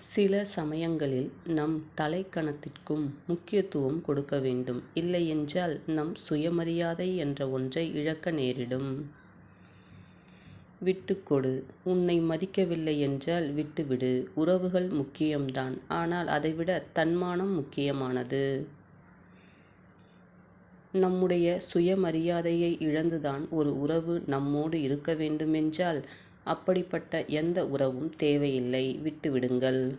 சில சமயங்களில் நம் தலைக்கணத்திற்கும் முக்கியத்துவம் கொடுக்க வேண்டும். இல்லையென்றால் நம் சுயமரியாதை என்ற ஒன்றை இழக்க நேரிடும். விட்டுக்கொடு கொடு. உன்னை மதிக்கவில்லையென்றால் விட்டுவிடு. உறவுகள் முக்கியம்தான். ஆனால் அதைவிட தன்மானம் முக்கியமானது. நம்முடைய சுயமரியாதையை இழந்துதான் ஒரு உறவு நம்மோடு இருக்க வேண்டுமென்றால் அப்படிப்பட்ட எந்த உறவும் தேவையில்லை. விட்டுவிடுங்கள்.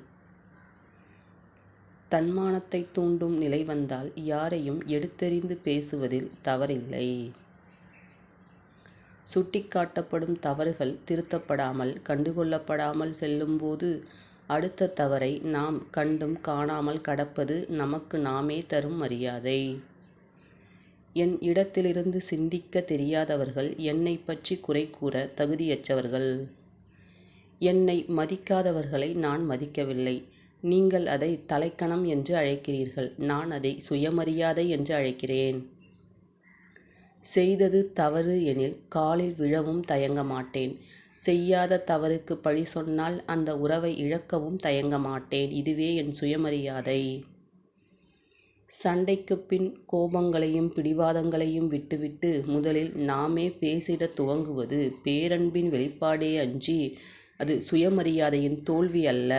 தன்மானத்தைத் தூண்டும் நிலை வந்தால் யாரையும் எடுத்தெறிந்து பேசுவதில் தவறில்லை. சுட்டிக்காட்டப்படும் தவறுகள் திருத்தப்படாமல் கண்டுகொள்ளப்படாமல் செல்லும்போது அடுத்த தவறை நாம் கண்டும் காணாமல் கடப்பது நமக்கு நாமே தரும் மரியாதை. என் இடத்திலிருந்து சிந்திக்க தெரியாதவர்கள் என்னைப் பற்றி குறை கூற தகுதியற்றவர்கள். என்னை மதிக்காதவர்களை நான் மதிக்கவில்லை. நீங்கள் அதை தலைக்கணம் என்று அழைக்கிறீர்கள். நான் அதை சுயமரியாதை என்று அழைக்கிறேன். செய்தது தவறு எனில் காலில் விழவும் தயங்க மாட்டேன். செய்யாத தவறுக்கு பழி சொன்னால் அந்த உறவை இழக்கவும் தயங்க மாட்டேன். இதுவே என் சுயமரியாதை. சண்டைக்குப் பின் கோபங்களையும் பிடிவாதங்களையும் விட்டுவிட்டு முதலில் நாமே பேசிடத் துவங்குவது பேரன்பின் வெளிப்பாடே அன்றி அது சுயமரியாதையின் தோல்வி அல்ல.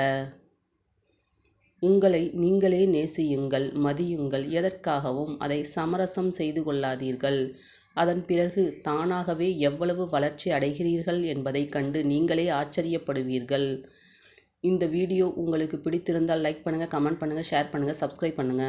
உங்களை நீங்களே நேசியுங்கள் மதியுங்கள். எதற்காகவும் அதை சமரசம் செய்து கொள்ளாதீர்கள். அதன் பிறகு தானாகவே எவ்வளவு வளர்ச்சி அடைகிறீர்கள் என்பதைக் கண்டு நீங்களே ஆச்சரியப்படுவீர்கள். இந்த வீடியோ உங்களுக்கு பிடித்திருந்தால் லைக் பண்ணுங்க கமெண்ட் பண்ணுங்க ஷேர் பண்ணுங்க சப்ஸ்கிரைப் பண்ணுங்க.